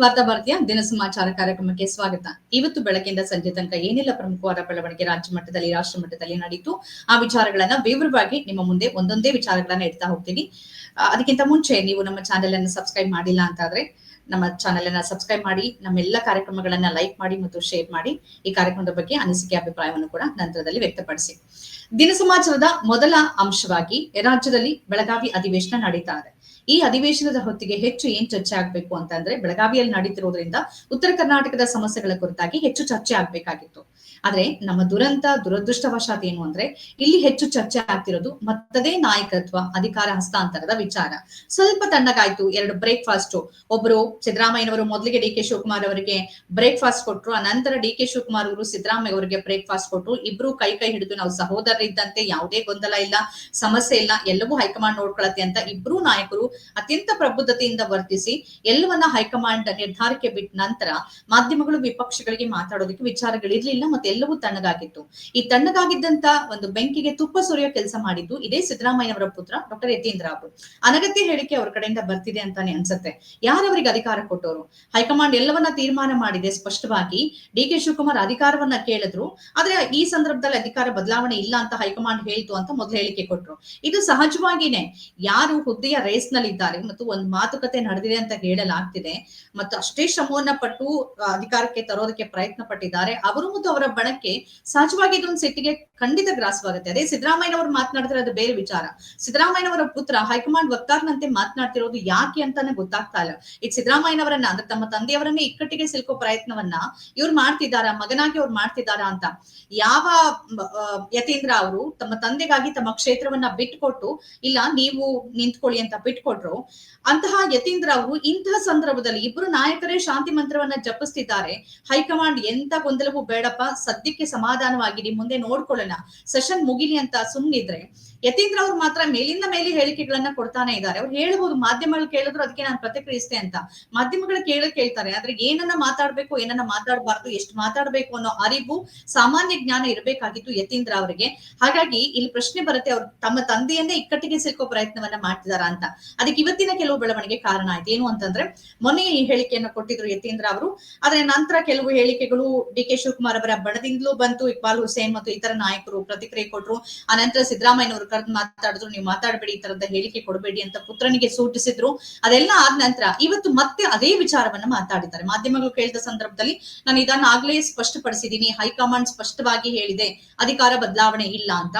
ವಾರ್ತಾ ಭಾರತೀಯ ದಿನ ಸಮಾಚಾರ ಕಾರ್ಯಕ್ರಮಕ್ಕೆ ಸ್ವಾಗತ. ಇವತ್ತು ಬೆಳಗ್ಗೆಯಿಂದ ಸಂಜೆ ತನಕ ಏನೆಲ್ಲ ಪ್ರಮುಖವಾದ ಬೆಳವಣಿಗೆ ರಾಜ್ಯ ಮಟ್ಟದಲ್ಲಿ, ರಾಷ್ಟ್ರ ಮಟ್ಟದಲ್ಲಿ ನಡೆಯಿತು. ಆ ವಿಚಾರಗಳನ್ನ ವಿವರವಾಗಿ ನಿಮ್ಮ ಮುಂದೆ ಒಂದೊಂದೇ ವಿಚಾರಗಳನ್ನ ಇಡ್ತಾ ಹೋಗ್ತೀನಿ. ಅದಕ್ಕಿಂತ ಮುಂಚೆ ನೀವು ನಮ್ಮ ಚಾನೆಲ್ ಅನ್ನು ಸಬ್ಸ್ಕ್ರೈಬ್ ಮಾಡಿಲ್ಲ ಅಂತಾದ್ರೆ ನಮ್ಮ ಚಾನೆಲ್ ಅನ್ನ ಸಬ್ಸ್ಕ್ರೈಬ್ ಮಾಡಿ, ನಮ್ಮೆಲ್ಲ ಕಾರ್ಯಕ್ರಮಗಳನ್ನ ಲೈಕ್ ಮಾಡಿ ಮತ್ತು ಶೇರ್ ಮಾಡಿ, ಈ ಕಾರ್ಯಕ್ರಮದ ಬಗ್ಗೆ ಅನಿಸಿಕೆ ಅಭಿಪ್ರಾಯವನ್ನು ಕೂಡ ನಂತರದಲ್ಲಿ ವ್ಯಕ್ತಪಡಿಸಿ. ದಿನ ಸಮಾಚಾರದ ಮೊದಲ ಅಂಶವಾಗಿ ರಾಜ್ಯದಲ್ಲಿ ಬೆಳಗಾವಿ ಅಧಿವೇಶನ ನಡೀತಾ ಇದೆ. ಈ ಅಧಿವೇಶನದ ಹೊತ್ತಿಗೆ ಹೆಚ್ಚು ಏನ್ ಚರ್ಚೆ ಆಗ್ಬೇಕು ಅಂತಂದ್ರೆ ಬೆಳಗಾವಿಯಲ್ಲಿ ನಡೀತಿರೋದ್ರಿಂದ ಉತ್ತರ ಕರ್ನಾಟಕದ ಸಮಸ್ಯೆಗಳ ಕುರಿತಾಗಿ ಹೆಚ್ಚು ಚರ್ಚೆ ಆಗ್ಬೇಕಾಗಿತ್ತು. ಆದ್ರೆ ನಮ್ಮ ದುರಂತ, ದುರದೃಷ್ಟವಶಾತ್ ಏನು ಅಂದ್ರೆ ಇಲ್ಲಿ ಹೆಚ್ಚು ಚರ್ಚೆ ಆಗ್ತಿರೋದು ಮತ್ತದೇ ನಾಯಕತ್ವ, ಅಧಿಕಾರ ಹಸ್ತಾಂತರದ ವಿಚಾರ. ಸ್ವಲ್ಪ ತಣ್ಣಗಾಯ್ತು, ಎರಡು ಬ್ರೇಕ್ಫಾಸ್ಟ್ ಒಬ್ರು ಸಿದ್ದರಾಮಯ್ಯನವರು ಮೊದಲಿಗೆ ಡಿ ಕೆ ಶಿವಕುಮಾರ್ ಅವರಿಗೆ ಬ್ರೇಕ್ಫಾಸ್ಟ್ ಕೊಟ್ರು, ಅನಂತರ ನಂತರ ಡಿ ಕೆ ಶಿವಕುಮಾರ್ ಅವರು ಸಿದ್ದರಾಮಯ್ಯ ಅವರಿಗೆ ಬ್ರೇಕ್ಫಾಸ್ಟ್ ಕೊಟ್ರು. ಇಬ್ರು ಕೈ ಕೈ ಹಿಡಿದು ನಾವು ಸಹೋದರರಿದ್ದಂತೆ ಯಾವುದೇ ಗೊಂದಲ ಇಲ್ಲ, ಸಮಸ್ಯೆ ಇಲ್ಲ, ಎಲ್ಲವೂ ಹೈಕಮಾಂಡ್ ನೋಡ್ಕೊಳತ್ತೆ ಅಂತ ಇಬ್ರು ನಾಯಕರು ಅತ್ಯಂತ ಪ್ರಬುದ್ಧತೆಯಿಂದ ವರ್ತಿಸಿ ಎಲ್ಲವನ್ನ ಹೈಕಮಾಂಡ್ ನಿರ್ಧಾರಕ್ಕೆ ಬಿಟ್ಟ ನಂತರ ಮಾಧ್ಯಮಗಳು ವಿಪಕ್ಷಗಳಿಗೆ ಮಾತಾಡೋದಕ್ಕೆ ವಿಚಾರಗಳಿರ್ಲಿಲ್ಲ ಮತ್ತೆ ಎಲ್ಲವೂ ತಣ್ಣಗಾಗಿತ್ತು. ಈ ತಣ್ಣಗಾಗಿದ್ದಂತ ಒಂದು ಬೆಂಕಿಗೆ ತುಪ್ಪ ಸುರಿಯೋ ಕೆಲಸ ಮಾಡಿದ್ದು ಇದೇ ಸಿದ್ದರಾಮಯ್ಯ ಅವರ ಪುತ್ರ ಡಾಕ್ಟರ್ ಯತೀಂದ್ರ ಅವರು ಅನಗತ್ಯ ಹೇಳಿಕೆ ಅವ್ರ ಕಡೆಯಿಂದ ಬರ್ತಿದೆ ಅಂತಾನೆ ಅನ್ಸುತ್ತೆ. ಯಾರವರಿಗೆ ಅಧಿಕಾರ ಕೊಟ್ಟವರು? ಹೈಕಮಾಂಡ್ ಎಲ್ಲವನ್ನ ತೀರ್ಮಾನ ಮಾಡಿದೆ ಸ್ಪಷ್ಟವಾಗಿ. ಡಿ ಕೆ ಶಿವಕುಮಾರ್ ಅಧಿಕಾರವನ್ನ ಕೇಳಿದ್ರು. ಆದ್ರೆ ಈ ಸಂದರ್ಭದಲ್ಲಿ ಅಧಿಕಾರ ಬದಲಾವಣೆ ಇಲ್ಲ ಅಂತ ಹೈಕಮಾಂಡ್ ಹೇಳ್ತು ಅಂತ ಮೊದಲು ಹೇಳಿಕೆ ಕೊಟ್ರು. ಇದು ಸಹಜವಾಗಿನೇ. ಯಾರು ಹುದ್ದೆಯ ರೇಸ್ ಇದ್ದಾರೆ ಮತ್ತು ಒಂದು ಮಾತುಕತೆ ನಡೆದಿದೆ ಅಂತ ಹೇಳಲಾಗ್ತಿದೆ. ಮತ್ತು ಅಷ್ಟೇ ಶ್ರಮವನ್ನ ಪಟ್ಟು ಅಧಿಕಾರಕ್ಕೆ ತರೋದಕ್ಕೆ ಪ್ರಯತ್ನ ಪಟ್ಟಿದ್ದಾರೆ. ಅವರು ಮತ್ತು ಅವರ ಬಣಕ್ಕೆ ಸಹಜವಾಗಿ ಇದೊಂದು ಸಿಟ್ಟಿಗೆ ಖಂಡಿತ ಗ್ರಾಸವಾಗುತ್ತೆ. ಅದೇ ಸಿದ್ದರಾಮಯ್ಯನವರು ಮಾತನಾಡಿದ್ರೆ ಅದು ಬೇರೆ ವಿಚಾರ. ಸಿದ್ದರಾಮಯ್ಯನವರ ಪುತ್ರ ಹೈಕಮಾಂಡ್ ವಕ್ತಾರನಂತೆ ಮಾತನಾಡ್ತಿರೋದು ಯಾಕೆ ಅಂತಾನೆ ಗೊತ್ತಾಗ್ತಾ ಇಲ್ಲ. ಈಗ ಸಿದ್ದರಾಮಯ್ಯನವರನ್ನ ಅಂದ್ರೆ ತಮ್ಮ ತಂದೆಯವರನ್ನೇ ಇಕ್ಕಟ್ಟಿಗೆ ಸಿಲ್ಕೋ ಪ್ರಯತ್ನವನ್ನ ಇವ್ರು ಮಾಡ್ತಿದ್ದಾರ? ಮಗನಾಗಿ ಅವ್ರು ಮಾಡ್ತಿದ್ದಾರಾ ಅಂತ. ಯಾವ ಯತೀಂದ್ರ ಅವರು ತಮ್ಮ ತಂದೆಗಾಗಿ ತಮ್ಮ ಕ್ಷೇತ್ರವನ್ನ ಬಿಟ್ಕೊಟ್ಟು, ಇಲ್ಲ ನೀವು ನಿಂತ್ಕೊಳ್ಳಿ ಅಂತ ಬಿಟ್ಕೊಟ್ರು, ಅಂತಹ ಯತೀಂದ್ರ ಅವರು ಇಂತಹ ಸಂದರ್ಭದಲ್ಲಿ ಇಬ್ಬರು ನಾಯಕರೇ ಶಾಂತಿ ಮಂತ್ರವನ್ನ ಜಪಿಸ್ತಿದ್ದಾರೆ. ಹೈಕಮಾಂಡ್ ಎಂತ ಗೊಂದಲವೂ ಬೇಡಪ್ಪ, ಸದ್ಯಕ್ಕೆ ಸಮಾಧಾನವಾಗಿರಿ, ಮುಂದೆ ನೋಡ್ಕೊಳ್ಳೋಣ. ಸೆಷನ್ ಮುಗಿಲಿ ಅಂತ ಸುಮ್ನಿದ್ರೆ ಯತೀಂದ್ರ ಅವ್ರು ಮಾತ್ರ ಮೇಲಿಂದ ಮೇಲೆ ಹೇಳಿಕೆಗಳನ್ನ ಕೊಡ್ತಾನೆ ಇದ್ದಾರೆ. ಅವ್ರು ಹೇಳಬಹುದು ಮಾಧ್ಯಮಗಳು ಕೇಳಿದ್ರು ಅದಕ್ಕೆ ನಾನು ಪ್ರತಿಕ್ರಿಯಿಸ್ತೆ ಅಂತ. ಮಾಧ್ಯಮಗಳು ಕೇಳ ಕೇಳ್ತಾರೆ, ಆದ್ರೆ ಏನನ್ನ ಮಾತಾಡ್ಬೇಕು, ಏನನ್ನ ಮಾತಾಡಬಾರ್ದು, ಎಷ್ಟು ಮಾತಾಡ್ಬೇಕು ಅನ್ನೋ ಅರಿವು ಸಾಮಾನ್ಯ ಜ್ಞಾನ ಇರಬೇಕಾಗಿತ್ತು ಯತೀಂದ್ರ ಅವರಿಗೆ. ಹಾಗಾಗಿ ಇಲ್ಲಿ ಪ್ರಶ್ನೆ ಬರುತ್ತೆ, ಅವ್ರು ತಮ್ಮ ತಂದೆಯನ್ನೇ ಇಕ್ಕಟ್ಟಿಗೆ ಸಿಕ್ಕೋ ಪ್ರಯತ್ನವನ್ನ ಮಾಡ್ತಿದಾರ ಅಂತ. ಅದಕ್ಕೆ ಇವತ್ತಿನ ಕೆಲವು ಬೆಳವಣಿಗೆ ಕಾರಣ ಆಯ್ತು. ಏನು ಅಂತಂದ್ರೆ, ಮೊನ್ನೆ ಈ ಹೇಳಿಕೆಯನ್ನು ಕೊಟ್ಟಿದ್ರು ಯತೀಂದ್ರ ಅವರು. ಆದ್ರೆ ನಂತರ ಕೆಲವು ಹೇಳಿಕೆಗಳು ಡಿ ಕೆ ಶಿವಕುಮಾರ್ ಅವರ ಬಣದಿಂದಲೂ ಬಂತು, ಇಕ್ಬಾಲ್ ಹುಸೇನ್ ಮತ್ತು ಇತರ ನಾಯಕರು ಪ್ರತಿಕ್ರಿಯೆ ಕೊಟ್ರು. ಆನಂತರ ನಂತರ ಸಿದ್ದರಾಮಯ್ಯನವರು ಕರೆದು ಮಾತಾಡಿದ್ರು, ನೀವು ಮಾತಾಡಬೇಡಿ ಈ ತರದ ಹೇಳಿಕೆ ಕೊಡಬೇಡಿ ಅಂತ ಪುತ್ರನಿಗೆ ಸೂಚಿಸಿದ್ರು. ಅದೆಲ್ಲ ಆದ ನಂತರ ಇವತ್ತು ಮತ್ತೆ ಅದೇ ವಿಚಾರವನ್ನ ಮಾತಾಡಿದ್ದಾರೆ. ಮಾಧ್ಯಮಗಳು ಕೇಳಿದ ಸಂದರ್ಭದಲ್ಲಿ ನಾನು ಇದನ್ನ ಆಗ್ಲೇ ಸ್ಪಷ್ಟಪಡಿಸಿದೀನಿ ಹೈಕಮಾಂಡ್ ಸ್ಪಷ್ಟವಾಗಿ ಹೇಳಿದೆ, ಅಧಿಕಾರ ಬದಲಾವಣೆ ಇಲ್ಲ ಅಂತ.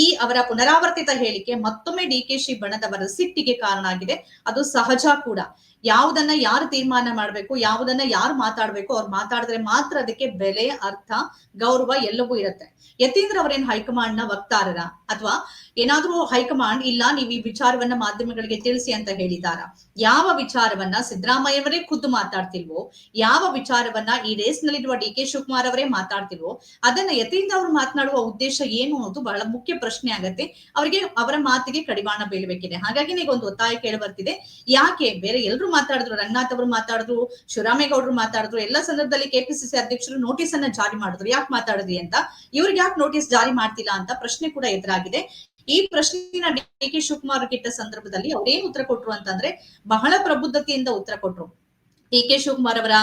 ಈ ಅವರ ಪುನರಾವರ್ತಿತ ಹೇಳಿಕೆ ಮತ್ತೊಮ್ಮೆ ಡಿ ಕೆ ಶಿ ಬಣದವರ ಸಿಟ್ಟಿಗೆ ಕಾರಣ ಆಗಿದೆ. ಅದು ಸಹಜ ಕೂಡ. ಯಾವುದನ್ನ ಯಾರು ತೀರ್ಮಾನ ಮಾಡ್ಬೇಕು, ಯಾವುದನ್ನ ಯಾರು ಮಾತಾಡ್ಬೇಕು, ಅವ್ರು ಮಾತಾಡಿದ್ರೆ ಮಾತ್ರ ಅದಕ್ಕೆ ಬೆಲೆ, ಅರ್ಥ, ಗೌರವ ಎಲ್ಲವೂ ಇರುತ್ತೆ. ಯತೀಂದ್ರ ಅವರೇನ್ ಹೈಕಮಾಂಡ್ನ ವಕ್ತಾರರ? ಅಥವಾ ಏನಾದ್ರೂ ಹೈಕಮಾಂಡ್, ಇಲ್ಲ ನೀವು ಈ ವಿಚಾರವನ್ನ ಮಾಧ್ಯಮಗಳಿಗೆ ತಿಳಿಸಿ ಅಂತ ಹೇಳಿದಾರ? ಯಾವ ವಿಚಾರವನ್ನ ಸಿದ್ದರಾಮಯ್ಯವರೇ ಖುದ್ದು ಮಾತಾಡ್ತಿಲ್ವೋ, ಯಾವ ವಿಚಾರವನ್ನ ಈ ರೇಸ್ ನಲ್ಲಿರುವ ಡಿ ಕೆ ಶಿವಕುಮಾರ್ ಅವರೇ ಮಾತಾಡ್ತಿಲ್ವೋ, ಅದನ್ನ ಯತೀಂದ್ರ ಅವರು ಮಾತನಾಡುವ ಉದ್ದೇಶ ಏನು ಅನ್ನೋದು ಬಹಳ ಮುಖ್ಯ ಪ್ರಶ್ನೆ ಆಗತ್ತೆ. ಅವರಿಗೆ ಅವರ ಮಾತಿಗೆ ಕಡಿವಾಣ ಬೀಳ್ಬೇಕಿದೆ. ಹಾಗಾಗಿ ಒಂದು ಒತ್ತಾಯ ಕೇಳಿ ಬರ್ತಿದೆ. ಯಾಕೆ? ಬೇರೆ ಎಲ್ಲರೂ ಮಾತಾಡಿದ್ರು, ರಂಗನಾಥ್ ಅವರು ಮಾತಾಡಿದ್ರು, ಶಿವರಾಮೇಗೌಡರು ಮಾತಾಡಿದ್ರು, ಎಲ್ಲ ಸಂದರ್ಭದಲ್ಲಿ ಕೆಪಿಸಿಸಿ ಅಧ್ಯಕ್ಷರು ನೋಟಿಸ್ ಅನ್ನ ಜಾರಿ ಮಾಡಿದ್ರು. ಯಾಕೆ ಮಾತಾಡಿದ್ರಿ ಅಂತ? ಇವ್ರಿಗೆ ಯಾಕೆ ನೋಟಿಸ್ ಜಾರಿ ಮಾಡ್ತಿಲ್ಲ ಅಂತ ಪ್ರಶ್ನೆ ಕೂಡ ಎದುರಾಗಿದೆ. ಈ ಪ್ರಶ್ನೆನ ಡಿ ಕೆ ಶಿವಕುಮಾರ್ ಕಿಟ್ಟ ಸಂದರ್ಭದಲ್ಲಿ ಅವ್ರೇನ್ ಉತ್ತರ ಕೊಟ್ರು ಅಂತಂದ್ರೆ ಬಹಳ ಪ್ರಬುದ್ಧತೆಯಿಂದ ಉತ್ತರ ಕೊಟ್ರು. ಡಿ ಕೆ ಶಿವಕುಮಾರ್ ಅವರ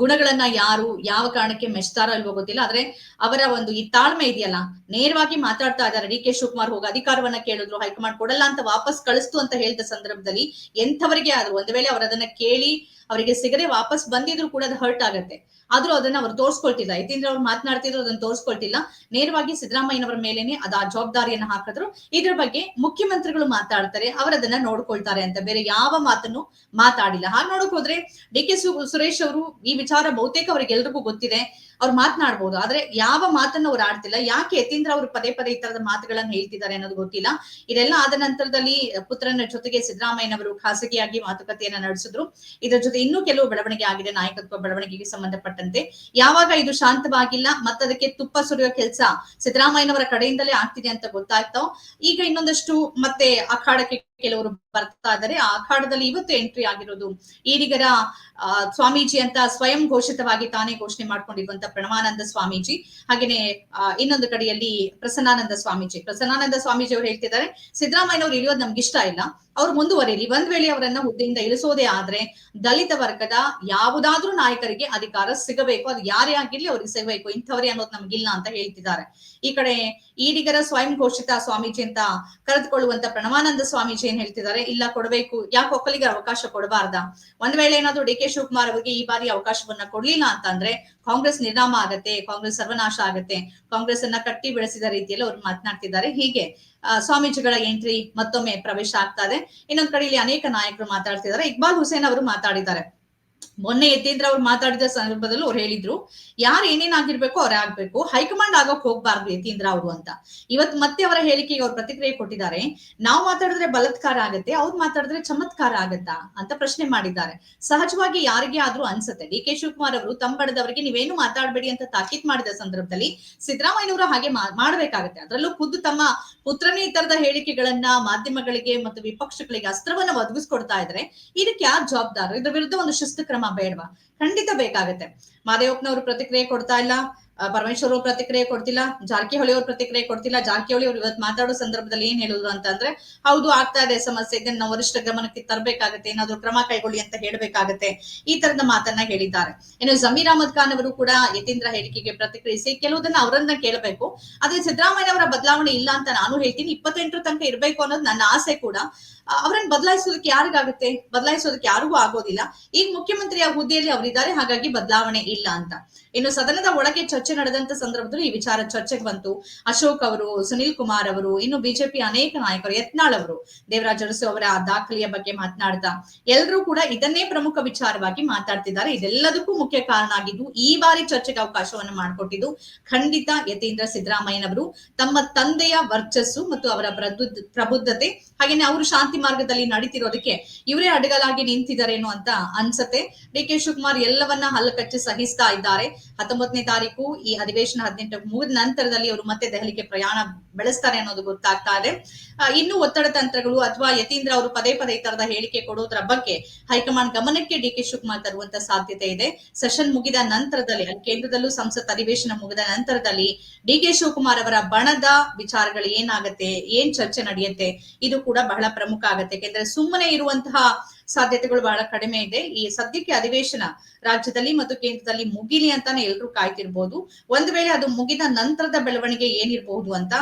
ಗುಣಗಳನ್ನ ಯಾರು ಯಾವ ಕಾರಣಕ್ಕೆ ಮೆಚ್ತಾರೋ ಅಲ್ವೋ ಗೊತ್ತಿಲ್ಲ. ಆದ್ರೆ ಅವರ ಒಂದು ಈ ತಾಳ್ಮೆ ಇದೆಯಲ್ಲ, ನೇರವಾಗಿ ಮಾತಾಡ್ತಾ ಇದ್ದಾರೆ ಡಿ ಕೆ ಶಿವಕುಮಾರ್ ಹೋಗಿ ಅಧಿಕಾರವನ್ನ ಕೇಳಿದ್ರು, ಹೈಕಮಾಂಡ್ ಕೊಡಲ್ಲ ಅಂತ ವಾಪಸ್ ಕಳಿಸ್ತು ಅಂತ ಹೇಳಿದ ಸಂದರ್ಭದಲ್ಲಿ ಎಂಥವರಿಗೆ ಆದ್ರು ಒಂದ್ ವೇಳೆ ಅವರದನ್ನ ಕೇಳಿ ಅವರಿಗೆ ಸಿಗದೆ ವಾಪಸ್ ಬಂದಿದ್ರು ಕೂಡ ಅದು ಹರ್ಟ್ ಆಗತ್ತೆ. ಆದ್ರೂ ಅದನ್ನ ಅವ್ರು ತೋರ್ಸ್ಕೊಳ್ತಿಲ್ಲ. ಯತೀಂದ್ರ ಅವ್ರು ಮಾತನಾಡ್ತಿದ್ರು, ಅದನ್ನ ತೋರ್ಸ್ಕೊಳ್ತಿಲ್ಲ. ನೇರವಾಗಿ ಸಿದ್ದರಾಮಯ್ಯನವರ ಮೇಲೇನೆ ಅದ ಆ ಜವಾಬ್ದಾರಿಯನ್ನ ಹಾಕಿದ್ರು. ಇದ್ರ ಬಗ್ಗೆ ಮುಖ್ಯಮಂತ್ರಿಗಳು ಮಾತಾಡ್ತಾರೆ, ಅವರದನ್ನ ನೋಡ್ಕೊಳ್ತಾರೆ ಅಂತ. ಬೇರೆ ಯಾವ ಮಾತನ್ನು ಮಾತಾಡಿಲ್ಲ. ಹಾಗೆ ನೋಡಕ್ ಹೋದ್ರೆ ಡಿ ಕೆ ಸುರೇಶ್ ಅವರು ಈ ವಿಚಾರ ಬಹುತೇಕ ಅವ್ರಿಗೆ ಎಲ್ರಿಗೂ ಗೊತ್ತಿದೆ. ಅವ್ರು ಮಾತನಾಡ್ಬೋದು. ಆದ್ರೆ ಯಾವ ಮಾತನ್ನು ಅವ್ರು ಆಡ್ತಿಲ್ಲ ಯಾಕೆ ಯತೀಂದ್ರ ಅವರು ಪದೇ ಪದೇ ಈ ತರದ ಮಾತುಗಳನ್ನ ಹೇಳ್ತಿದ್ದಾರೆ ಅನ್ನೋದು ಗೊತ್ತಿಲ್ಲ. ಇದೆಲ್ಲ ಆದ ನಂತರದಲ್ಲಿ ಪುತ್ರನ ಜೊತೆಗೆ ಸಿದ್ದರಾಮಯ್ಯನವರು ಖಾಸಗಿಯಾಗಿ ಮಾತುಕತೆಯನ್ನ ನಡೆಸಿದ್ರು. ಇದರ ಜೊತೆ ಇನ್ನೂ ಕೆಲವು ಬೆಳವಣಿಗೆ ಆಗಿದೆ. ನಾಯಕತ್ವ ಬೆಳವಣಿಗೆಗೆ ಸಂಬಂಧಪಟ್ಟಂತೆ. ಯಾವಾಗ ಇದು ಶಾಂತವಾಗಿಲ್ಲ, ಮತ್ತದಕ್ಕೆ ತುಪ್ಪ ಸುರಿಯೋ ಕೆಲಸ ಸಿದ್ದರಾಮಯ್ಯನವರ ಕಡೆಯಿಂದಲೇ ಆಗ್ತಿದೆ ಅಂತ ಗೊತ್ತಾಯ್ತೋ. ಈಗ ಇನ್ನೊಂದಷ್ಟು ಮತ್ತೆ ಅಖಾಡಕ್ಕೆ ಕೆಲವರು ಬರ್ತಾ ಇದ್ದಾರೆ. ಆ ಅಖಾಡದಲ್ಲಿ ಇವತ್ತು ಎಂಟ್ರಿ ಆಗಿರೋದು ಈರಿಗರ ಸ್ವಾಮೀಜಿ ಅಂತ ಸ್ವಯಂ ಘೋಷಿತವಾಗಿ ತಾನೇ ಘೋಷಣೆ ಮಾಡ್ಕೊಂಡಿರುವಂತ ಪ್ರಣವಾನಂದ ಸ್ವಾಮೀಜಿ. ಹಾಗೇನೆ ಇನ್ನೊಂದು ಕಡೆಯಲ್ಲಿ ಪ್ರಸನ್ನಾನಂದ ಸ್ವಾಮೀಜಿ. ಪ್ರಸನ್ನಾನಂದ ಸ್ವಾಮೀಜಿ ಅವರು ಹೇಳ್ತಿದ್ದಾರೆ, ಸಿದ್ದರಾಮಯ್ಯನವರು ಇಳಿಯೋದು ನಮ್ಗೆ ಇಷ್ಟ ಇಲ್ಲ. ಅವ್ರು ಮುಂದುವರಿಯಲಿ ಒಂದ್ ವೇಳೆ ಅವರನ್ನ ಹುದ್ದೆಯಿಂದ ಇಳಿಸೋದೇ ಆದ್ರೆ ದಲಿತ ವರ್ಗದ ಯಾವುದಾದ್ರೂ ನಾಯಕರಿಗೆ ಅಧಿಕಾರ ಸಿಗಬೇಕು. ಅದು ಯಾರೇ ಆಗಿರ್ಲಿ ಅವ್ರಿಗೆ ಸಿಗಬೇಕು. ಇಂಥವರೇ ಅನ್ನೋದು ನಮ್ಗಿಲ್ಲ ಅಂತ ಹೇಳ್ತಿದ್ದಾರೆ. ಈ ಕಡೆ ಈಡಿಗರ ಸ್ವಯಂ ಘೋಷಿತ ಸ್ವಾಮೀಜಿ ಅಂತ ಕರೆದುಕೊಳ್ಳುವಂತ ಪ್ರಣವಾನಂದ ಸ್ವಾಮೀಜಿ ಏನ್ ಹೇಳ್ತಿದ್ದಾರೆ. ಇಲ್ಲ ಕೊಡಬೇಕು. ಯಾಕೆ ಒಕ್ಕಲಿಗೆ ಅವಕಾಶ ಕೊಡಬಾರ್ದ? ಒಂದ್ ವೇಳೆ ಏನಾದ್ರು ಡಿ ಕೆ ಶಿವಕುಮಾರ್ ಅವರಿಗೆ ಈ ಬಾರಿ ಅವಕಾಶವನ್ನ ಕೊಡ್ಲಿಲ್ಲ ಅಂತಂದ್ರೆ ಕಾಂಗ್ರೆಸ್ ನಿರ್ನಾಮ ಆಗತ್ತೆ, ಕಾಂಗ್ರೆಸ್ ಸರ್ವನಾಶ ಆಗತ್ತೆ ಕಾಂಗ್ರೆಸ್ ಅನ್ನ ಕಟ್ಟಿ ಬೆಳೆಸಿದ ರೀತಿಯಲ್ಲಿ ಅವ್ರು ಮಾತನಾಡ್ತಿದ್ದಾರೆ. ಹೀಗೆ ಸ್ವಾಮೀಜಿಗಳ ಎಂಟ್ರಿ ಮತ್ತೊಮ್ಮೆ ಪ್ರವೇಶ ಆಗ್ತಾ ಇದೆ. ಇನ್ನೊಂದ್ ಕಡೆ ಇಲ್ಲಿ ಅನೇಕ ನಾಯಕರು ಮಾತಾಡ್ತಿದ್ದಾರೆ. ಇಕ್ಬಾಲ್ ಹುಸೇನ್ ಅವರು ಮಾತಾಡಿದ್ದಾರೆ. ಮೊನ್ನೆ ಯತೀಂದ್ರ ಅವ್ರು ಮಾತಾಡಿದ ಸಂದರ್ಭದಲ್ಲೂ ಅವ್ರು ಹೇಳಿದ್ರು, ಯಾರು ಏನೇನಾಗಿರ್ಬೇಕು ಅವ್ರೇ ಆಗ್ಬೇಕು, ಹೈಕಮಾಂಡ್ ಆಗೋಕ್ ಹೋಗ್ಬಾರ್ದು ಯತೀಂದ್ರ ಅವರು ಅಂತ. ಇವತ್ ಮತ್ತೆ ಅವರ ಹೇಳಿಕೆಗೆ ಅವ್ರು ಪ್ರತಿಕ್ರಿಯೆ ಕೊಟ್ಟಿದ್ದಾರೆ, ನಾವು ಮಾತಾಡಿದ್ರೆ ಬಲತ್ಕಾರ ಆಗತ್ತೆ, ಅವ್ರು ಮಾತಾಡಿದ್ರೆ ಚಮತ್ಕಾರ ಆಗತ್ತಾ ಅಂತ ಪ್ರಶ್ನೆ ಮಾಡಿದ್ದಾರೆ. ಸಹಜವಾಗಿ ಯಾರಿಗೆ ಆದ್ರೂ ಅನ್ಸುತ್ತೆ, ಡಿ ಕೆ ಶಿವಕುಮಾರ್ ಅವರು ತಂಬಡದವರಿಗೆ ನೀವೇನು ಮಾತಾಡಬೇಡಿ ಅಂತ ತಾಕೀತ್ ಮಾಡಿದ ಸಂದರ್ಭದಲ್ಲಿ ಸಿದ್ದರಾಮಯ್ಯನವರು ಹಾಗೆ ಮಾಡ್ಬೇಕಾಗತ್ತೆ. ಅದರಲ್ಲೂ ಖುದ್ದು ತಮ್ಮ ಪುತ್ರನೇ ತರದ ಹೇಳಿಕೆಗಳನ್ನ ಮಾಧ್ಯಮಗಳಿಗೆ ಮತ್ತು ವಿಪಕ್ಷಗಳಿಗೆ ಅಸ್ತ್ರವನ್ನ ಒದಗಿಸ್ಕೊಡ್ತಾ ಇದ್ರೆ. ಇದಕ್ಕೆ ಯಾರು ಜವಾಬ್ದಾರರು ಇದ್ರ ವಿರುದ್ಧ ಒಂದು ಶಿಸ್ತು ಕ್ರಮ ಬೇಡವಾ? ಖಂಡಿತ ಬೇಕಾಗತ್ತೆ. ಮಾದೇವಪ್ಪನವರು ಪ್ರತಿಕ್ರಿಯೆ ಕೊಡ್ತಾ ಇಲ್ಲ. ಪರಮೇಶ್ವರ್ ಅವರು ಪ್ರತಿಕ್ರಿಯೆ ಕೊಡ್ತಿಲ್ಲ ಜಾರಕಿಹೊಳಿ ಅವರು ಪ್ರತಿಕ್ರಿಯೆ ಕೊಡ್ತಿಲ್ಲ. ಜಾರಕಿಹೊಳಿ ಅವರು ಇವತ್ತು ಮಾತಾಡೋ ಸಂದರ್ಭದಲ್ಲಿ ಏನ್ ಹೇಳಿದ್ರು ಅಂತಂದ್ರೆ, ಹೌದು ಆಗ್ತಾ ಇದೆ ಸಮಸ್ಯೆ, ಇದನ್ನ ವರಿಷ್ಠ ಗಮನಕ್ಕೆ ತರಬೇಕಾಗತ್ತೆ, ಏನಾದ್ರು ಕ್ರಮ ಕೈಗೊಳ್ಳಿ ಅಂತ ಹೇಳ್ಬೇಕಾಗತ್ತೆ. ಈ ತರದ ಮಾತನ್ನ ಹೇಳಿದ್ದಾರೆ. ಇನ್ನು ಜಮೀರ್ ಅಹಮದ್ ಖಾನ್ ಅವರು ಕೂಡ ಯತೀಂದ್ರ ಹೇಳಿಕೆಗೆ ಪ್ರತಿಕ್ರಿಯಿಸಿ ಕೆಲವುದನ್ನ ಅವರನ್ನ ಕೇಳಬೇಕು. ಆದ್ರೆ ಸಿದ್ದರಾಮಯ್ಯ ಅವರ ಬದಲಾವಣೆ ಇಲ್ಲ ಅಂತ ನಾನು ಹೇಳ್ತೀನಿ. ಇಪ್ಪತ್ತೆಂಟರ ತನಕ ಇರಬೇಕು ಅನ್ನೋದು ನನ್ನ ಆಸೆ ಕೂಡ. ಅವರನ್ನ ಬದಲಾಯಿಸೋದಕ್ಕೆ ಯಾರಿಗಾಗುತ್ತೆ? ಬದಲಾಯಿಸೋದಕ್ಕೆ ಯಾರಿಗೂ ಆಗೋದಿಲ್ಲ. ಈಗ ಮುಖ್ಯಮಂತ್ರಿಯ ಹುದ್ದೆಯಲ್ಲಿ ಅವರಿದ್ದಾರೆ, ಹಾಗಾಗಿ ಬದಲಾವಣೆ ಇಲ್ಲ ಅಂತ. ಇನ್ನು ಸದನದ ಒಳಗೆ ಚರ್ಚೆ ನಡೆದಂತ ಸಂದರ್ಭದಲ್ಲಿ ಈ ವಿಚಾರ ಚರ್ಚೆಗೆ ಬಂತು. ಅಶೋಕ್ ಅವರು, ಸುನಿಲ್ ಕುಮಾರ್ ಅವರು, ಇನ್ನು ಬಿಜೆಪಿ ಅನೇಕ ನಾಯಕರು, ಯತ್ನಾಳ್ ಅವರು, ದೇವರಾಜ್ ಅರಸು ಅವರ ದಾಖಲೆಯ ಬಗ್ಗೆ ಮಾತನಾಡ್ತಾ ಎಲ್ಲರೂ ಕೂಡ ಇದನ್ನೇ ಪ್ರಮುಖ ವಿಚಾರವಾಗಿ ಮಾತಾಡ್ತಿದ್ದಾರೆ. ಇದೆಲ್ಲದಕ್ಕೂ ಮುಖ್ಯ ಕಾರಣ ಆಗಿದ್ದು, ಈ ಬಾರಿ ಚರ್ಚೆಗೆ ಅವಕಾಶವನ್ನು ಮಾಡಿಕೊಟ್ಟಿದ್ದು ಖಂಡಿತ ಯತೀಂದ್ರ ಸಿದ್ದರಾಮಯ್ಯನವರು. ತಮ್ಮ ತಂದೆಯ ವರ್ಚಸ್ಸು ಮತ್ತು ಅವರ ಪ್ರಬುದ್ಧತೆ ಹಾಗೇನೆ ಅವರು ಶಾಂತಿ ಮಾರ್ಗದಲ್ಲಿ ನಡೀತಿರೋದಕ್ಕೆ ಇವರೇ ಅಡಗಲಾಗಿ ನಿಂತಿದ್ದಾರೇನು ಅಂತ ಅನ್ಸತ್ತೆ. ಡಿ ಕೆ ಶಿವಕುಮಾರ್ ಎಲ್ಲವನ್ನ ಹಲ್ಲಕಚ್ಚಿ ಸಹಿಸ್ತಾ ಇದ್ದಾರೆ. ಹತ್ತೊಂಬತ್ತನೇ ತಾರೀಕು ಈ ಅಧಿವೇಶನ ಹದಿನೆಂಟು ಮುಗಿದ ನಂತರದಲ್ಲಿ ಅವರು ಮತ್ತೆ ದೆಹಲಿಗೆ ಪ್ರಯಾಣ ಬೆಳೆಸ್ತಾರೆ ಅನ್ನೋದು ಗೊತ್ತಾಗ್ತಾ ಇದೆ. ಇನ್ನು ಒತ್ತಡ ತಂತ್ರಗಳು ಅಥವಾ ಯತೀಂದ್ರ ಅವರು ಪದೇ ಪದೇ ತರದ ಹೇಳಿಕೆ ಕೊಡೋದ್ರ ಬಗ್ಗೆ ಹೈಕಮಾಂಡ್ ಗಮನಕ್ಕೆ ಡಿ ಕೆ ಶಿವಕುಮಾರ್ ತರುವಂತ ಸಾಧ್ಯತೆ ಇದೆ. ಸೆಷನ್ ಮುಗಿದ ನಂತರದಲ್ಲಿ, ಅಲ್ಲಿ ಕೇಂದ್ರದಲ್ಲೂ ಸಂಸತ್ ಅಧಿವೇಶನ ಮುಗಿದ ನಂತರದಲ್ಲಿ ಡಿ ಕೆ ಶಿವಕುಮಾರ್ ಅವರ ಬಣದ ವಿಚಾರಗಳು ಏನಾಗತ್ತೆ, ಏನ್ ಚರ್ಚೆ ನಡೆಯುತ್ತೆ, ಇದು ಕೂಡ ಬಹಳ ಪ್ರಮುಖ ಆಗತ್ತೆ. ಯಾಕೆಂದ್ರೆ ಸುಮ್ಮನೆ ಇರುವಂತಹ ಸಾಧ್ಯತೆಗಳು ಬಹಳ ಕಡಿಮೆ ಇದೆ. ಈ ಸದ್ಯಕ್ಕೆ ಅಧಿವೇಶನ ರಾಜ್ಯದಲ್ಲಿ ಮತ್ತು ಕೇಂದ್ರದಲ್ಲಿ ಮುಗಿಲಿ ಅಂತಾನೆ ಎಲ್ರು ಕಾಯ್ತಿರ್ಬೋದು. ಒಂದ್ ವೇಳೆ ಅದು ಮುಗಿದ ನಂತರದ ಬೆಳವಣಿಗೆ ಏನಿರಬಹುದು ಅಂತ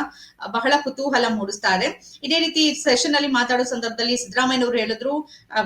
ಬಹಳ ಕುತೂಹಲ ಮೂಡಿಸ್ತಾ ಇದೆ. ಇದೇ ರೀತಿ ಸೆಷನ್ ಅಲ್ಲಿ ಮಾತಾಡೋ ಸಂದರ್ಭದಲ್ಲಿ ಸಿದ್ದರಾಮಯ್ಯನವರು ಹೇಳಿದ್ರು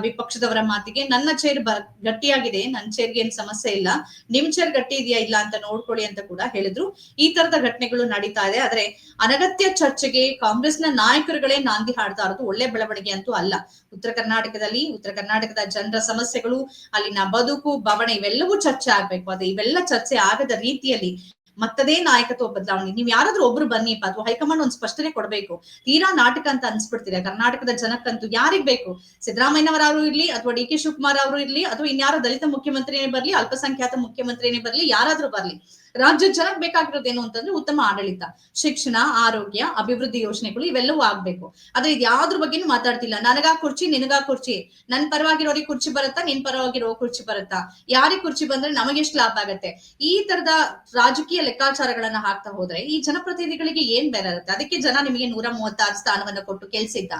ವಿಪಕ್ಷದವರ ಮಾತಿಗೆ, ನನ್ನ ಚೇರ್ ಗಟ್ಟಿಯಾಗಿದೆ ನನ್ನ ಚೇರ್ಗೆ ಏನ್ ಸಮಸ್ಯೆ ಇಲ್ಲ. ನಿಮ್ ಚೇರ್ ಗಟ್ಟಿ ಇದೆಯಾ ಇಲ್ಲ ಅಂತ ನೋಡ್ಕೊಳ್ಳಿ ಅಂತ ಕೂಡ ಹೇಳಿದ್ರು. ಈ ತರದ ಘಟನೆಗಳು ನಡೀತಾ ಇದೆ. ಆದ್ರೆ ಅನಗತ್ಯ ಚರ್ಚೆಗೆ ಕಾಂಗ್ರೆಸ್ನ ನಾಯಕರುಗಳೇ ನಾಂದಿ ಹಾಡ್ತಾ ಇರೋದು ಒಳ್ಳೆ ಬೆಳವಣಿಗೆ ಅಂತೂ ಅಲ್ಲ. ಉತ್ತರ ಕರ್ನಾಟಕದಲ್ಲಿ, ಉತ್ತರ ಕರ್ನಾಟಕದ ಜನರ ಸಮಸ್ಯೆಗಳು, ಅಲ್ಲಿನ ಬದುಕು, ಬವಣೆ, ಇವೆಲ್ಲವೂ ಚರ್ಚೆ ಆಗ್ಬೇಕು. ಅದು ಇವೆಲ್ಲ ಚರ್ಚೆ ಆಗದ ರೀತಿಯಲ್ಲಿ ಮತ್ತದೇ ನಾಯಕತ್ವ ಬದಲಾವಣೆ. ನೀವ್ ಯಾರಾದ್ರೂ ಒಬ್ರು ಬನ್ನಿಪ್ಪ, ಅಥವಾ ಹೈಕಮಾಂಡ್ ಒಂದ್ ಸ್ಪಷ್ಟನೆ ಕೊಡ್ಬೇಕು. ತೀರಾ ನಾಟಕ ಅಂತ ಅನ್ಸ್ಬಿಡ್ತೀರಾ? ಕರ್ನಾಟಕದ ಜನಕ್ಕಂತೂ ಯಾರಿಗ್ ಬೇಕು? ಸಿದ್ದರಾಮಯ್ಯನವರಾರು ಇರ್ಲಿ, ಅಥವಾ ಡಿ ಕೆ ಶಿವಕುಮಾರ್ ಅವರು ಇರ್ಲಿ, ಅಥವಾ ಇನ್ಯಾರೋ ದಲಿತ ಮುಖ್ಯಮಂತ್ರಿನೇ ಬರ್ಲಿ, ಅಲ್ಪಸಂಖ್ಯಾತ ಮುಖ್ಯಮಂತ್ರಿನೇ ಬರ್ಲಿ, ಯಾರಾದ್ರೂ ಬರ್ಲಿ. ರಾಜ್ಯ ಜನಕ್ ಬೇಕಾಗಿರೋದೇನು ಅಂತಂದ್ರೆ ಉತ್ತಮ ಆಡಳಿತ, ಶಿಕ್ಷಣ, ಆರೋಗ್ಯ, ಅಭಿವೃದ್ಧಿ ಯೋಜನೆಗಳು ಇವೆಲ್ಲವೂ ಆಗ್ಬೇಕು. ಆದ್ರೆ ಇದು ಯಾವ್ದ್ರ ಬಗ್ಗೆನೂ ಮಾತಾಡ್ತಿಲ್ಲ. ನನಗಾ ಕುರ್ಚಿ, ನಿನಗಾ ಕುರ್ಚಿ. ನನ್ ಪರವಾಗಿರೋರಿಗೆ ಕುರ್ಚಿ ಬರುತ್ತಾ, ನಿನ್ ಪರವಾಗಿರೋ ಕುರ್ಚಿ ಬರುತ್ತಾ? ಯಾರಿಗೆ ಕುರ್ಚಿ ಬಂದ್ರೆ ನಮಗೆಷ್ಟು ಲಾಭ ಆಗತ್ತೆ? ಈ ತರದ ರಾಜಕೀಯ ಲೆಕ್ಕಾಚಾರಗಳನ್ನ ಹಾಕ್ತಾ ಹೋದ್ರೆ ಈ ಜನಪ್ರತಿನಿಧಿಗಳಿಗೆ ಏನ್ ಇರುತ್ತೆ? ಅದಕ್ಕೆ ಜನ ನಿಮಗೆ ನೂರ ಮೂವತ್ತಾರು ಸ್ಥಾನವನ್ನ ಕೊಟ್ಟು ಕೆಲ್ಸಿದ್ದ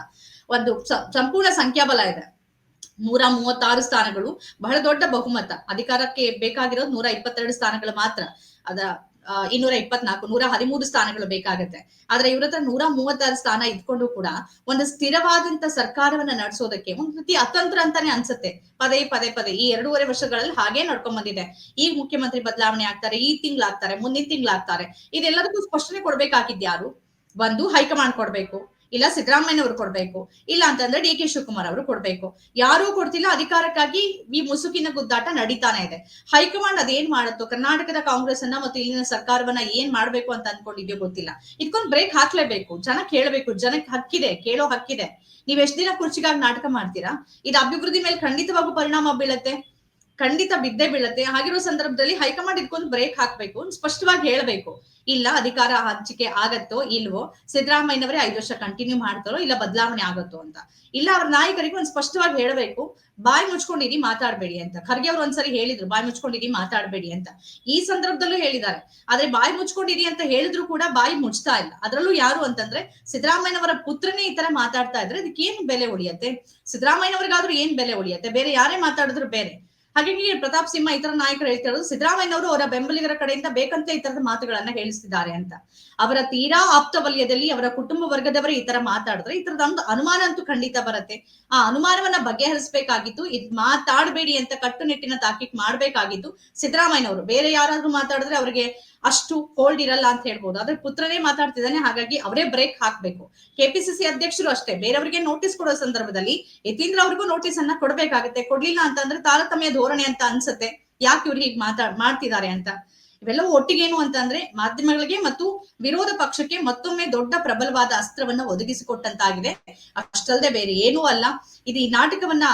ಒಂದು ಸಂಪೂರ್ಣ ಸಂಖ್ಯಾಬಲ ಇದೆ. ನೂರ ಮೂವತ್ತಾರು ಸ್ಥಾನಗಳು ಬಹಳ ದೊಡ್ಡ ಬಹುಮತ. ಅಧಿಕಾರಕ್ಕೆ ಬೇಕಾಗಿರೋದು ನೂರ ಇಪ್ಪತ್ತೆರಡು ಸ್ಥಾನಗಳು ಮಾತ್ರ. ಅದ ಇನ್ನೂರ ಇಪ್ಪತ್ನಾಲ್ಕು, ನೂರ ಹದಿಮೂರು ಸ್ಥಾನಗಳು ಬೇಕಾಗತ್ತೆ. ಆದ್ರೆ ಇವ್ರ ಹತ್ರ ನೂರ ಮೂವತ್ತಾರು ಸ್ಥಾನ ಇದ್ಕೊಂಡು ಕೂಡ ಒಂದು ಸ್ಥಿರವಾದಂತ ಸರ್ಕಾರವನ್ನ ನಡೆಸೋದಕ್ಕೆ ಒಂದ್ ರೀತಿ ಅತಂತ್ರ ಅಂತಾನೆ ಅನ್ಸುತ್ತೆ. ಪದೇ ಪದೇ ಪದೇ ಈ ಎರಡೂವರೆ ವರ್ಷಗಳಲ್ಲಿ ಹಾಗೆ ನಡ್ಕೊಂಡ್ ಬಂದಿದೆ. ಈ ಮುಖ್ಯಮಂತ್ರಿ ಬದಲಾವಣೆ ಆಗ್ತಾರೆ, ಈ ತಿಂಗ್ಳಾಗ್ತಾರೆ ಮುಂದಿನ ತಿಂಗಳಾಗ್ತಾರೆ ಇದೆಲ್ಲದಕ್ಕೂ ಸ್ಪಷ್ಟನೆ ಕೊಡ್ಬೇಕಾಗಿದ್ಯಾರು ಒಂದು ಹೈಕಮಾಂಡ್ ಕೊಡ್ಬೇಕು. ಇಲ್ಲ ಸಿದ್ದರಾಮಯ್ಯನವರು ಕೊಡ್ಬೇಕು, ಇಲ್ಲ ಅಂತಂದ್ರೆ ಡಿ ಕೆ ಶಿವಕುಮಾರ್ ಅವರು ಕೊಡ್ಬೇಕು. ಯಾರೂ ಕೊಡ್ತಿಲ್ಲ, ಅಧಿಕಾರಕ್ಕಾಗಿ ಈ ಮುಸುಕಿನ ಗುದ್ದಾಟ ನಡೀತಾನೆ ಇದೆ. ಹೈಕಮಾಂಡ್ ಅದೇನ್ ಮಾಡುತ್ತೋ, ಕರ್ನಾಟಕದ ಕಾಂಗ್ರೆಸ್ ಅನ್ನ ಮತ್ತು ಇಲ್ಲಿನ ಸರ್ಕಾರವನ್ನ ಏನ್ ಮಾಡ್ಬೇಕು ಅಂತ ಅನ್ಕೊಂಡಿದ್ಯೋ ಗೊತ್ತಿಲ್ಲ. ಇದಕ್ಕೊಂದು ಬ್ರೇಕ್ ಹಾಕ್ಲೇಬೇಕು, ಜನ ಕೇಳಬೇಕು, ಜನಕ್ಕೆ ಹಕ್ಕಿದೆ, ಕೇಳೋ ಹಕ್ಕಿದೆ. ನೀವ್ ಎಷ್ಟ್ ದಿನ ಕುರ್ಚಿಗಾಗಿ ನಾಟಕ ಮಾಡ್ತೀರಾ? ಇದು ಅಭಿವೃದ್ಧಿ ಮೇಲೆ ಖಂಡಿತವಾಗೂ ಪರಿಣಾಮ ಬೀಳತ್ತೆ. ಖಂಡಿತ ಬಿದ್ದೇ ಬೀಳತ್ತೆ. ಹಾಗಿರೋ ಸಂದರ್ಭದಲ್ಲಿ ಹೈಕಮಾಂಡ್ ಇದಕ್ಕೊಂದು ಬ್ರೇಕ್ ಹಾಕ್ಬೇಕು, ಸ್ಪಷ್ಟವಾಗಿ ಹೇಳ್ಬೇಕು. ಇಲ್ಲ, ಅಧಿಕಾರ ಹಂಚಿಕೆ ಆಗತ್ತೋ ಇಲ್ವೋ, ಸಿದ್ದರಾಮಯ್ಯನವರೇ ಐದು ವರ್ಷ ಕಂಟಿನ್ಯೂ ಮಾಡ್ತಾರೋ ಇಲ್ಲ ಬದಲಾವಣೆ ಆಗತ್ತೋ ಅಂತ. ಇಲ್ಲ, ಅವ್ರ ನಾಯಕರಿಗೆ ಒಂದು ಸ್ಪಷ್ಟವಾಗಿ ಹೇಳಬೇಕು, ಬಾಯಿ ಮುಚ್ಕೊಂಡಿರಿ, ಮಾತಾಡ್ಬೇಡಿ ಅಂತ. ಖರ್ಗೆ ಅವ್ರು ಒಂದ್ಸರಿ ಹೇಳಿದ್ರು, ಬಾಯಿ ಮುಚ್ಕೊಂಡಿರಿ, ಮಾತಾಡ್ಬೇಡಿ ಅಂತ. ಈ ಸಂದರ್ಭದಲ್ಲೂ ಹೇಳಿದ್ದಾರೆ. ಆದ್ರೆ ಬಾಯಿ ಮುಚ್ಕೊಂಡಿರಿ ಅಂತ ಹೇಳಿದ್ರು ಕೂಡ ಬಾಯಿ ಮುಚ್ತಾ ಇಲ್ಲ. ಅದ್ರಲ್ಲೂ ಯಾರು ಅಂತಂದ್ರೆ, ಸಿದ್ದರಾಮಯ್ಯನವರ ಪುತ್ರನೇ ಈ ತರ ಮಾತಾಡ್ತಾ ಇದ್ರೆ ಅದಕ್ಕೆ ಏನ್ ಬೆಲೆ ಉಳಿಯತ್ತೆ? ಸಿದ್ದರಾಮಯ್ಯನವರಿಗಾದ್ರೂ ಏನ್ ಬೆಲೆ ಉಳಿಯತ್ತೆ? ಬೇರೆ ಯಾರೇ ಮಾತಾಡಿದ್ರು ಬೇರೆ. ಹಾಗಾಗಿ ಪ್ರತಾಪ್ ಸಿಂಹ ಇತರ ನಾಯಕರು ಹೇಳ್ತಿರೋದು ಸಿದ್ಧರಾಮಯ್ಯನವರು ಅವರ ಬೆಂಬಲಿಗರ ಕಡೆಯಿಂದ ಬೇಕಂತ ಈ ತರದ ಮಾತುಗಳನ್ನ ಹೇಳಿಸ್ತಿದ್ದಾರೆ ಅಂತ. ಅವರ ತೀರಾ ಆಪ್ತ ವಲಯದಲ್ಲಿ ಅವರ ಕುಟುಂಬ ವರ್ಗದವರೇ ಈ ತರ ಮಾತಾಡಿದ್ರೆ ಈ ತರದ ಒಂದು ಅನುಮಾನ ಅಂತೂ ಖಂಡಿತ ಬರುತ್ತೆ. ಆ ಅನುಮಾನವನ್ನ ಬಗೆಹರಿಸಬೇಕಾಗಿತ್ತು, ಇದ್ ಮಾತಾಡಬೇಡಿ ಅಂತ ಕಟ್ಟುನಿಟ್ಟಿನ ತಾಕೀಟ್ ಮಾಡ್ಬೇಕಾಗಿತ್ತು ಸಿದ್ದರಾಮಯ್ಯನವರು. ಬೇರೆ ಯಾರಾದ್ರೂ ಮಾತಾಡಿದ್ರೆ ಅವರಿಗೆ ಅಷ್ಟು ಕೋಲ್ಡ್ ಇರಲ್ಲ ಅಂತ ಹೇಳ್ಬೋದು. ಆದ್ರೆ ಪುತ್ರನೇ ಮಾತಾಡ್ತಿದ್ದಾನೆ, ಹಾಗಾಗಿ ಅವರೇ ಬ್ರೇಕ್ ಹಾಕ್ಬೇಕು. ಕೆಪಿಸಿಸಿ ಅಧ್ಯಕ್ಷರು ಅಷ್ಟೇ. ಬೇರೆಯವರಿಗೆ ನೋಟಿಸ್ ಕೊಡೋ ಸಂದರ್ಭದಲ್ಲಿ ಯತೀಂದ್ರ ಅವ್ರಿಗೂ ನೋಟಿಸ್ ಅನ್ನ ಕೊಡ್ಬೇಕಾಗುತ್ತೆ. ಕೊಡ್ಲಿಲ್ಲ ಅಂತಂದ್ರೆ ತಾರತಮ್ಯ ಅಂತ ಅನ್ಸುತ್ತೆ. ಯಾಕೆ ಇವ್ರು ಹೀಗೆ ಮಾತಾಡ್ ಮಾಡ್ತಿದ್ದಾರೆ ಅಂತ? ಇವೆಲ್ಲವೂ ಒಟ್ಟಿಗೇನು ಅಂತಂದ್ರೆ ಮಾಧ್ಯಮಗಳಿಗೆ ಮತ್ತು ವಿರೋಧ ಪಕ್ಷಕ್ಕೆ ಮತ್ತೊಮ್ಮೆ ದೊಡ್ಡ ಪ್ರಬಲವಾದ ಅಸ್ತ್ರವನ್ನ ಒದಗಿಸಿಕೊಟ್ಟಂತಾಗಿದೆ. ಅಷ್ಟಲ್ಲದೆ ಬೇರೆ ಏನೂ ಅಲ್ಲ. ಇದು ಈ ನಾಟಕವನ್ನ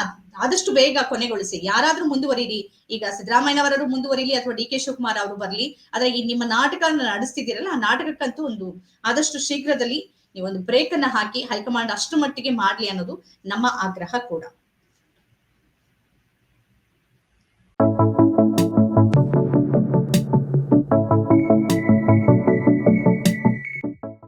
ಆದಷ್ಟು ಬೇಗ ಕೊನೆಗೊಳಿಸಿ. ಯಾರಾದ್ರೂ ಮುಂದುವರಿರಿ. ಈಗ ಸಿದ್ದರಾಮಯ್ಯನವರರು ಮುಂದುವರಿಲಿ ಅಥವಾ ಡಿ ಕೆ ಶಿವಕುಮಾರ್ ಅವರು ಬರಲಿ. ಆದ್ರೆ ಈ ನಿಮ್ಮ ನಾಟಕ ನಡೆಸ್ತಿದ್ದೀರಲ್ಲ, ಆ ನಾಟಕಕ್ಕಂತೂ ಒಂದು ಆದಷ್ಟು ಶೀಘ್ರದಲ್ಲಿ ನೀವೊಂದು ಬ್ರೇಕ್ ಅನ್ನ ಹಾಕಿ ಹೈಕಮಾಂಡ್ ಅಷ್ಟು ಮಟ್ಟಿಗೆ ಮಾಡ್ಲಿ ಅನ್ನೋದು ನಮ್ಮ ಆಗ್ರಹ ಕೂಡ.